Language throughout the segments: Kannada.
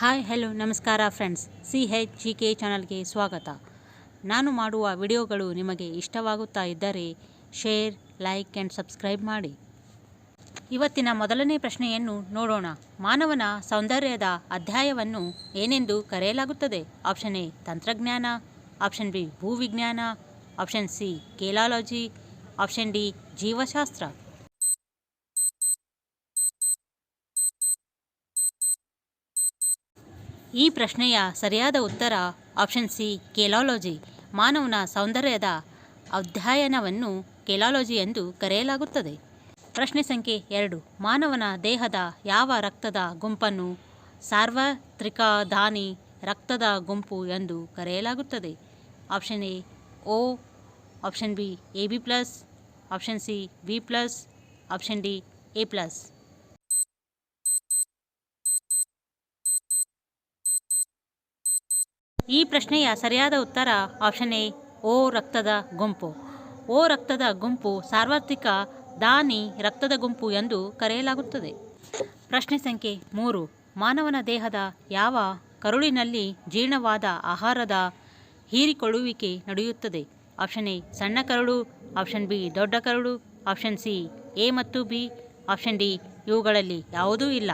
ಹಾಯ್, ಹೆಲೋ, ನಮಸ್ಕಾರ friends. C H G K ಚಾನಲ್ಗೆ ಸ್ವಾಗತ. ನಾನು ಮಾಡುವ ವಿಡಿಯೋಗಳು ನಿಮಗೆ ಇಷ್ಟವಾಗುತ್ತಾ ಇದ್ದರೆ ಶೇರ್, ಲೈಕ್ ಆ್ಯಂಡ್ ಸಬ್ಸ್ಕ್ರೈಬ್ ಮಾಡಿ. ಇವತ್ತಿನ ಮೊದಲನೇ ಪ್ರಶ್ನೆಯನ್ನು ನೋಡೋಣ. ಮಾನವನ ಸೌಂದರ್ಯದ ಅಧ್ಯಾಯವನ್ನು ಏನೆಂದು ಕರೆಯಲಾಗುತ್ತದೆ? ಆಪ್ಷನ್ ಎ, ತಂತ್ರಜ್ಞಾನ. ಆಪ್ಷನ್ ಬಿ, ಭೂವಿಜ್ಞಾನ. ಆಪ್ಷನ್ ಸಿ, ಕೇಲಾಲಜಿ. ಆಪ್ಷನ್ ಡಿ, ಜೀವಶಾಸ್ತ್ರ. ಈ ಪ್ರಶ್ನೆಯ ಸರಿಯಾದ ಉತ್ತರ ಆಪ್ಷನ್ ಸಿ ಕೇಲಾಲಜಿ ಮಾನವನ ಸೌಂದರ್ಯದ ಅಧ್ಯಯನವನ್ನು ಕೇಲಾಲಜಿ ಎಂದು ಕರೆಯಲಾಗುತ್ತದೆ. ಪ್ರಶ್ನೆ ಸಂಖ್ಯೆ ಎರಡು, ಮಾನವನ ದೇಹದ ಯಾವ ರಕ್ತದ ಗುಂಪನ್ನು ಸಾರ್ವತ್ರಿಕ ದಾನಿ ರಕ್ತದ ಗುಂಪು ಎಂದು ಕರೆಯಲಾಗುತ್ತದೆ? Option A O option B A B plus option C B plus option D A plus ಈ ಪ್ರಶ್ನೆಯ ಸರಿಯಾದ ಉತ್ತರ ಆಪ್ಷನ್ ಎ ಓ ರಕ್ತದ ಗುಂಪು ಓ ರಕ್ತದ ಗುಂಪು ಸಾರ್ವತ್ರಿಕ ದಾನಿ ರಕ್ತದ ಗುಂಪು ಎಂದು ಕರೆಯಲಾಗುತ್ತದೆ. ಪ್ರಶ್ನೆ ಸಂಖ್ಯೆ ಮೂರು, ಮಾನವನ ದೇಹದ ಯಾವ ಕರುಳಿನಲ್ಲಿ ಜೀರ್ಣವಾದ ಆಹಾರದ ಹೀರಿಕೊಳ್ಳುವಿಕೆ ನಡೆಯುತ್ತದೆ? ಆಪ್ಷನ್ ಎ ಸಣ್ಣ ಕರುಳು. ಆಪ್ಷನ್ ಬಿ ದೊಡ್ಡ ಕರುಳು. ಆಪ್ಷನ್ ಸಿ ಎ ಮತ್ತು ಬಿ. ಆಪ್ಷನ್ ಡಿ ಇವುಗಳಲ್ಲಿ ಯಾವುದೂ ಇಲ್ಲ.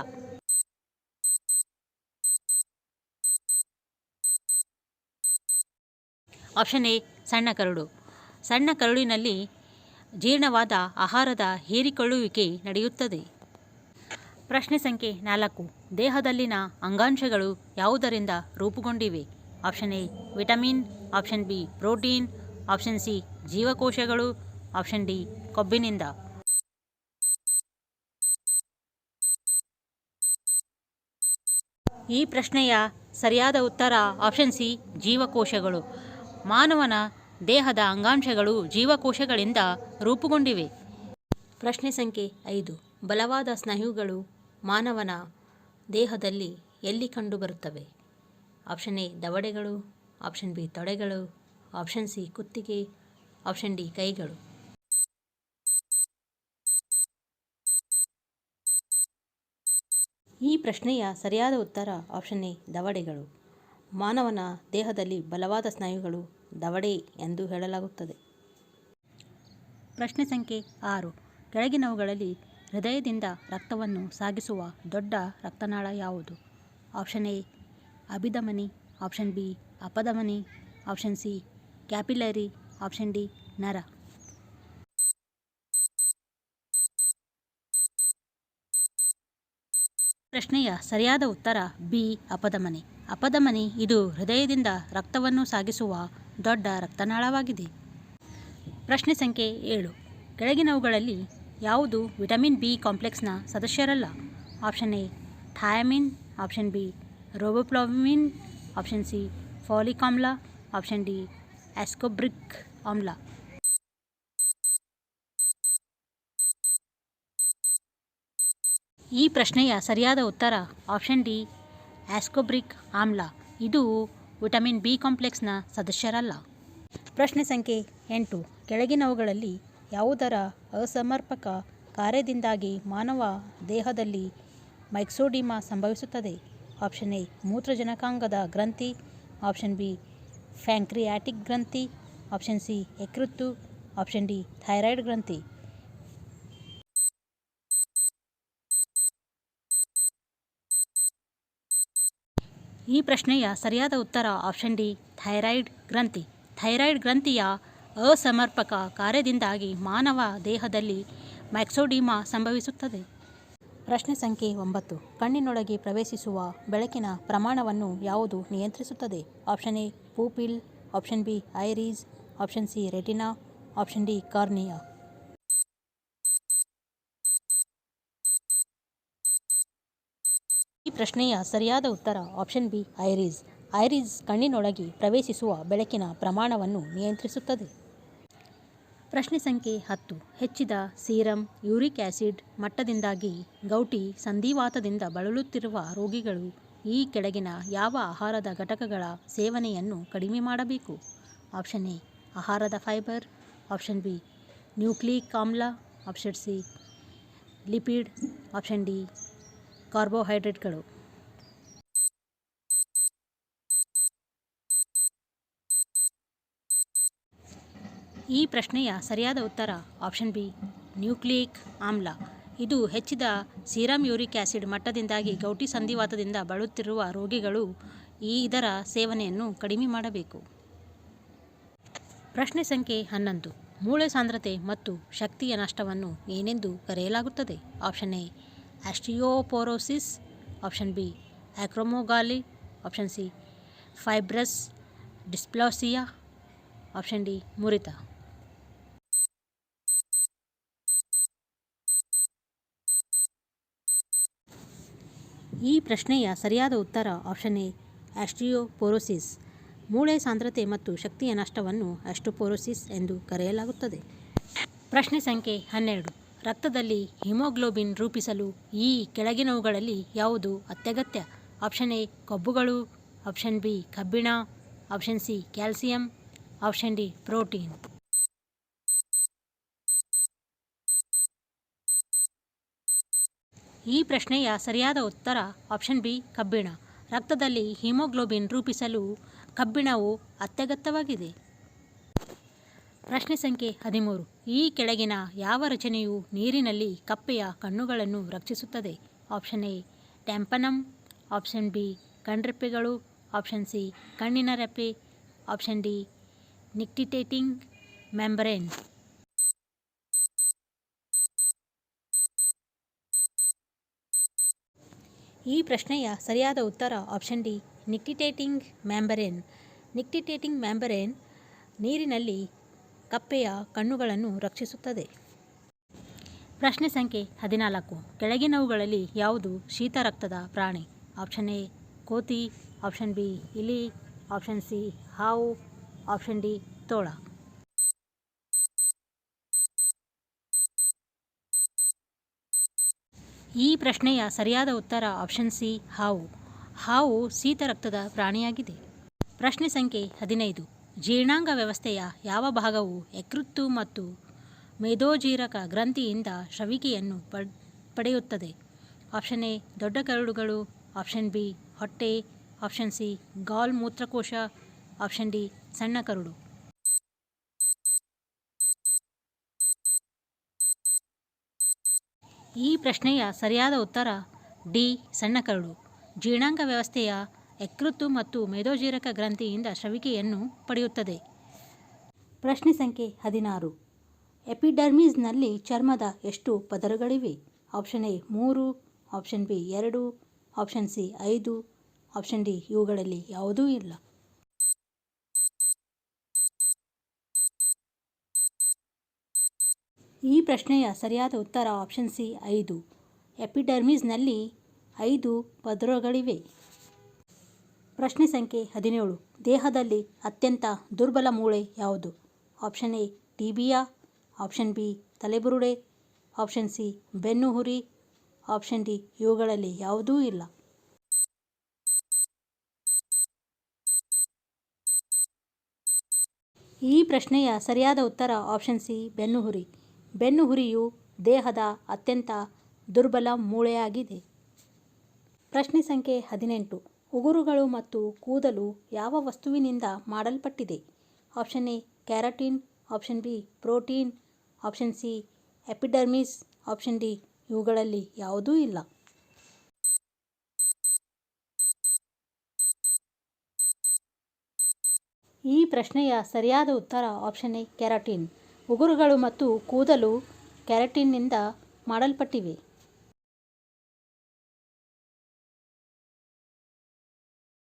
ಆಪ್ಷನ್ ಎ, ಸಣ್ಣ ಕರುಳು ಸಣ್ಣ ಕರುಳಿನಲ್ಲಿ ಜೀರ್ಣವಾದ ಆಹಾರದ ಹೀರಿಕೊಳ್ಳುವಿಕೆ ನಡೆಯುತ್ತದೆ. ಪ್ರಶ್ನೆ ಸಂಖ್ಯೆ ನಾಲ್ಕು, ದೇಹದಲ್ಲಿನ ಅಂಗಾಂಶಗಳು ಯಾವುದರಿಂದ ರೂಪುಗೊಂಡಿವೆ? Option A, vitamin, option B, protein, option C, ಜೀವಕೋಶಗಳು, ಆಪ್ಷನ್ ಡಿ, ಕೊಬ್ಬಿನಿಂದ. ಈ ಪ್ರಶ್ನೆಯ ಸರಿಯಾದ ಉತ್ತರ ಆಪ್ಷನ್ ಸಿ, ಜೀವಕೋಶಗಳು. ಮಾನವನ ದೇಹದ ಅಂಗಾಂಶಗಳು ಜೀವಕೋಶಗಳಿಂದ ರೂಪುಗೊಂಡಿವೆ. ಪ್ರಶ್ನೆ ಸಂಖ್ಯೆ ಐದು. ಬಲವಾದ ಸ್ನಾಯುಗಳು ಮಾನವನ ದೇಹದಲ್ಲಿ ಎಲ್ಲಿ ಕಂಡುಬರುತ್ತವೆ? ಆಪ್ಷನ್ ಎ, ದವಡೆಗಳು. ಆಪ್ಷನ್ ಬಿ, ತೊಡೆಗಳು. ಆಪ್ಷನ್ ಸಿ, ಕುತ್ತಿಗೆ. ಆಪ್ಷನ್ ಡಿ, ಕೈಗಳು. ಈ ಪ್ರಶ್ನೆಯ ಸರಿಯಾದ ಉತ್ತರ ಆಪ್ಷನ್ ಎ, ದವಡೆಗಳು. ಮಾನವನ ದೇಹದಲ್ಲಿ ಬಲವಾದ ಸ್ನಾಯುಗಳು ದವಡೆ ಎಂದು ಹೇಳಲಾಗುತ್ತದೆ. ಪ್ರಶ್ನೆ ಸಂಖ್ಯೆ ಆರು. ಕೆಳಗಿನವುಗಳಲ್ಲಿ ಹೃದಯದಿಂದ ರಕ್ತವನ್ನು ಸಾಗಿಸುವ ದೊಡ್ಡ ರಕ್ತನಾಳ ಯಾವುದು? ಆಪ್ಷನ್ ಎ, ಅಭಿಧಮನಿ. Option B, ಅಪಧಮನಿ. Option C capillary option D, ನರ. ಪ್ರಶ್ನೆಯ ಸರಿಯಾದ ಉತ್ತರ ಬಿ, ಅಪಧಮನಿ. ಅಪಧಮನಿ ಇದು ಹೃದಯದಿಂದ ರಕ್ತವನ್ನು ಸಾಗಿಸುವ ದೊಡ್ಡ ರಕ್ತನಾಳವಾಗಿದೆ. ಪ್ರಶ್ನೆ ಸಂಖ್ಯೆ ಏಳು. ಕೆಳಗಿನವುಗಳಲ್ಲಿ ಯಾವುದು ವಿಟಮಿನ್ ಬಿ ಕಾಂಪ್ಲೆಕ್ಸ್ನ ಸದಸ್ಯರಲ್ಲ? Option A, thiamine, option B, riboflavin, option C folic ಆಮ್ಲ ಆಪ್ಷನ್ ಡಿ, ಆಸ್ಕೋಬ್ರಿಕ್ ಆಮ್ಲ. ಈ ಪ್ರಶ್ನೆಯ ಸರಿಯಾದ ಉತ್ತರ ಆಪ್ಷನ್ ಡಿ ಆಸ್ಕೋಬ್ರಿಕ್ ಆಮ್ಲ. ಇದು ವಿಟಮಿನ್ ಬಿ ಕಾಂಪ್ಲೆಕ್ಸ್ನ ಸದಸ್ಯರಲ್ಲ. ಪ್ರಶ್ನೆ ಸಂಖ್ಯೆ ಎಂಟು. ಕೆಳಗಿನವುಗಳಲ್ಲಿ ಯಾವುದರ ಅಸಮರ್ಪಕ ಕಾರ್ಯದಿಂದಾಗಿ ಮಾನವ ದೇಹದಲ್ಲಿ ಮೈಕ್ಸೋಡಿಮಾ ಸಂಭವಿಸುತ್ತದೆ? ಆಪ್ಷನ್ ಎ, ಮೂತ್ರಜನಕಾಂಗದ ಗ್ರಂಥಿ. ಆಪ್ಷನ್ ಬಿ ಫ್ಯಾಂಕ್ರಿಯಾಟಿಕ್ ಗ್ರಂಥಿ. ಆಪ್ಷನ್ ಸಿ, ಯಕೃತ್ತು. ಆಪ್ಷನ್ ಡಿ, ಥೈರಾಯ್ಡ್ ಗ್ರಂಥಿ. ಈ ಪ್ರಶ್ನೆಯ ಸರಿಯಾದ ಉತ್ತರ ಆಪ್ಷನ್ ಡಿ, ಥೈರಾಯ್ಡ್ ಗ್ರಂಥಿ. ಥೈರಾಯ್ಡ್ ಗ್ರಂಥಿಯ ಅಸಮರ್ಪಕ ಕಾರ್ಯದಿಂದಾಗಿ ಮಾನವ ದೇಹದಲ್ಲಿ ಮ್ಯಾಕ್ಸೋಡಿಮಾ ಸಂಭವಿಸುತ್ತದೆ. ಪ್ರಶ್ನೆ ಸಂಖ್ಯೆ ಒಂಬತ್ತು, ಕಣ್ಣಿನೊಳಗೆ ಪ್ರವೇಶಿಸುವ ಬೆಳಕಿನ ಪ್ರಮಾಣವನ್ನು ಯಾವುದು ನಿಯಂತ್ರಿಸುತ್ತದೆ? Option A, pupil, option B, iris, option C, retina, option D, cornea. ಪ್ರಶ್ನೆಯ ಸರಿಯಾದ ಉತ್ತರ ಆಪ್ಷನ್ ಬಿ, ಐರಿಸ್. ಐರಿಸ್ ಕಣ್ಣಿನೊಳಗೆ ಪ್ರವೇಶಿಸುವ ಬೆಳಕಿನ ಪ್ರಮಾಣವನ್ನು ನಿಯಂತ್ರಿಸುತ್ತದೆ. ಪ್ರಶ್ನೆ ಸಂಖ್ಯೆ ಹತ್ತು. ಹೆಚ್ಚಿದ ಸೀರಂ ಯೂರಿಕ್ ಆಸಿಡ್ ಮಟ್ಟದಿಂದಾಗಿ ಗೌಟಿ ಸಂಧಿವಾತದಿಂದ ಬಳಲುತ್ತಿರುವ ರೋಗಿಗಳು ಈ ಕೆಳಗಿನ ಯಾವ ಆಹಾರದ ಘಟಕಗಳ ಸೇವನೆಯನ್ನು ಕಡಿಮೆ ಮಾಡಬೇಕು? ಆಪ್ಷನ್ ಎ, ಆಹಾರದ ಫೈಬರ್. ಆಪ್ಷನ್ ಬಿ, ನ್ಯೂಕ್ಲಿಕ್ ಆಮ್ಲ. Option C, lipid. Option D ಕಾರ್ಬೋಹೈಡ್ರೇಟ್ಗಳು. ಈ ಪ್ರಶ್ನೆಯ ಸರಿಯಾದ ಉತ್ತರ ಆಪ್ಷನ್ ಬಿ ನ್ಯೂಕ್ಲಿಯಿಕ್ ಆಮ್ಲ. ಇದು ಹೆಚ್ಚಿದ ಸೀರಮ್ ಯೂರಿಕ್ ಆಸಿಡ್ ಮಟ್ಟದಿಂದಾಗಿ ಗೌಟಿ ಸಂಧಿವಾತದಿಂದ ಬಳುತ್ತಿರುವ ರೋಗಿಗಳು ಈ ಇದರ ಸೇವನೆಯನ್ನು ಕಡಿಮೆ ಮಾಡಬೇಕು. ಪ್ರಶ್ನೆ ಸಂಖ್ಯೆ ಹನ್ನೊಂದು, ಮೂಳೆ ಸಾಂದ್ರತೆ ಮತ್ತು ಶಕ್ತಿಯ ನಷ್ಟವನ್ನು ಏನೆಂದು ಕರೆಯಲಾಗುತ್ತದೆ? Option A osteoporosis, option B, acromegaly, option C, fibrous dysplasia, option D, ಮುರಿತ. ಈ ಪ್ರಶ್ನೆಯ ಸರಿಯಾದ ಉತ್ತರ ಆಪ್ಷನ್ ಎ, ಆಸ್ಟಿಯೋಪೋರೋಸಿಸ್. ಮೂಳೆ ಸಾಂದ್ರತೆ ಮತ್ತು ಶಕ್ತಿಯ ನಷ್ಟವನ್ನು ಆಸ್ಟೋಪೋರೋಸಿಸ್ ಎಂದು ಕರೆಯಲಾಗುತ್ತದೆ. ಪ್ರಶ್ನೆ ಸಂಖ್ಯೆ ಹನ್ನೆರಡು. ರಕ್ತದಲ್ಲಿ ಹಿಮೋಗ್ಲೋಬಿನ್ ರೂಪಿಸಲು ಈ ಕೆಳಗಿನವುಗಳಲ್ಲಿ ಯಾವುದು ಅತ್ಯಗತ್ಯ? ಆಪ್ಷನ್ ಎ, ಕೊಬ್ಬುಗಳು. ಆಪ್ಷನ್ ಬಿ, ಕಬ್ಬಿಣ. Option C, calcium. Option D, protein. ಈ ಪ್ರಶ್ನೆಯ ಸರಿಯಾದ ಉತ್ತರ ಆಪ್ಷನ್ ಬಿ, ಕಬ್ಬಿಣ. ರಕ್ತದಲ್ಲಿ ಹಿಮೋಗ್ಲೋಬಿನ್ ರೂಪಿಸಲು ಕಬ್ಬಿಣವು ಅತ್ಯಗತ್ಯವಾಗಿದೆ. ಪ್ರಶ್ನೆ ಸಂಖ್ಯೆ ಹದಿಮೂರು. ಈ ಕೆಳಗಿನ ಯಾವ ರಚನೆಯು ನೀರಿನಲ್ಲಿ ಕಪ್ಪೆಯ ಕಣ್ಣುಗಳನ್ನು ರಕ್ಷಿಸುತ್ತದೆ? Option A tympanum option B, ಕಣ್ರೆಪ್ಪೆಗಳು. Option C, ಕಣ್ಣಿನ ರೆಪ್ಪೆ. Option D, nictitating membrane. ಈ ಪ್ರಶ್ನೆಯ ಸರಿಯಾದ ಉತ್ತರ ಆಪ್ಷನ್ ಡಿ, ನಿಕ್ಟಿಟೇಟಿಂಗ್ ಮ್ಯಾಂಬರೇನ್ ನಿಕ್ಟಿಟೇಟಿಂಗ್ ಮ್ಯಾಂಬರೇನ್ ನೀರಿನಲ್ಲಿ ಕಪ್ಪೆಯ ಕಣ್ಣುಗಳನ್ನು ರಕ್ಷಿಸುತ್ತದೆ. ಪ್ರಶ್ನೆ ಸಂಖ್ಯೆ ಹದಿನಾಲ್ಕು. ಕೆಳಗಿನವುಗಳಲ್ಲಿ ಯಾವುದು ಶೀತ ರಕ್ತದ ಪ್ರಾಣಿ? ಆಪ್ಷನ್ ಎ, ಕೋತಿ. ಆಪ್ಷನ್ ಬಿ, ಇಲಿ. ಆಪ್ಷನ್ ಸಿ, ಹಾವು. ಆಪ್ಷನ್ ಡಿ, ತೋಳ. ಈ ಪ್ರಶ್ನೆಯ ಸರಿಯಾದ ಉತ್ತರ ಆಪ್ಷನ್ ಸಿ, ಹಾವು. ಹಾವು ಶೀತ ರಕ್ತದ ಪ್ರಾಣಿಯಾಗಿದೆ. ಪ್ರಶ್ನೆ ಸಂಖ್ಯೆ ಹದಿನೈದು. ಜೀರ್ಣಾಂಗ ವ್ಯವಸ್ಥೆಯ ಯಾವ ಭಾಗವು ಯಕೃತ್ತು ಮತ್ತು ಮೇದೋಜೀರಕ ಗ್ರಂಥಿಯಿಂದ ಶ್ರವಿಕೆಯನ್ನು ಪಡ್, ಪಡೆಯುತ್ತದೆ? ಆಪ್ಷನ್ ಎ, ದೊಡ್ಡ ಕರುಳುಗಳು ಆಪ್ಷನ್ ಬಿ, ಹೊಟ್ಟೆ. ಆಪ್ಷನ್ ಸಿ, ಗಾಲ್ ಮೂತ್ರಕೋಶ. ಆಪ್ಷನ್ ಡಿ, ಸಣ್ಣ ಕರುಳು ಈ ಪ್ರಶ್ನೆಯ ಸರಿಯಾದ ಉತ್ತರ ಡಿ, ಸಣ್ಣ ಕರುಳು ಜೀರ್ಣಾಂಗ ವ್ಯವಸ್ಥೆಯ ಯಕೃತ್ತು ಮತ್ತು ಮೇದೋಜೀರಕ ಗ್ರಂಥಿಯಿಂದ ಶ್ರವಿಕೆಯನ್ನು ಪಡೆಯುತ್ತದೆ. ಪ್ರಶ್ನೆ ಸಂಖ್ಯೆ ಹದಿನಾರು. ಎಪಿಡರ್ಮೀಸ್ನಲ್ಲಿ ಚರ್ಮದ ಎಷ್ಟು ಪದರಗಳಿವೆ? ಆಪ್ಷನ್ ಎ ಮೂರು, ಆಪ್ಷನ್ ಬಿ ಎರಡು, ಆಪ್ಷನ್ ಸಿ ಐದು, ಆಪ್ಷನ್ ಡಿ ಇವುಗಳಲ್ಲಿ ಯಾವುದೂ ಇಲ್ಲ. ಈ ಪ್ರಶ್ನೆಯ ಸರಿಯಾದ ಉತ್ತರ ಆಪ್ಷನ್ ಸಿ ಐದು. ಎಪಿಡರ್ಮೀಸ್ನಲ್ಲಿ ಐದು ಪದರಗಳಿವೆ. ಪ್ರಶ್ನೆ ಸಂಖ್ಯೆ ಹದಿನೇಳು. ದೇಹದಲ್ಲಿ ಅತ್ಯಂತ ದುರ್ಬಲ ಮೂಳೆ ಯಾವುದು? Option A, tibia. Option B, ತಲೆಬುರುಡೆ. Option C, ಬೆನ್ನುಹುರಿ. ಆಪ್ಷನ್ ಡಿ, ಇವುಗಳಲ್ಲಿ ಯಾವುದೂ ಇಲ್ಲ. ಈ ಪ್ರಶ್ನೆಯ ಸರಿಯಾದ ಉತ್ತರ ಆಪ್ಷನ್ ಸಿ, ಬೆನ್ನುಹುರಿ. ಬೆನ್ನುಹುರಿಯು ದೇಹದ ಅತ್ಯಂತ ದುರ್ಬಲ ಮೂಳೆಯಾಗಿದೆ. ಪ್ರಶ್ನೆ ಸಂಖ್ಯೆ ಹದಿನೆಂಟು. ಉಗುರುಗಳು ಮತ್ತು ಕೂದಲು ಯಾವ ವಸ್ತುವಿನಿಂದ ಮಾಡಲ್ಪಟ್ಟಿದೆ? Option A, keratin, option B, protein, option C, epidermis, option D, ಇವುಗಳಲ್ಲಿ ಯಾವುದೂ ಇಲ್ಲ. ಈ ಪ್ರಶ್ನೆಯ ಸರಿಯಾದ ಉತ್ತರ ಆಪ್ಷನ್ ಎ, ಕ್ಯಾರಟಿನ್. ಉಗುರುಗಳು ಮತ್ತು ಕೂದಲು ಕ್ಯಾರಟಿನ್ನಿಂದ ಮಾಡಲ್ಪಟ್ಟಿವೆ.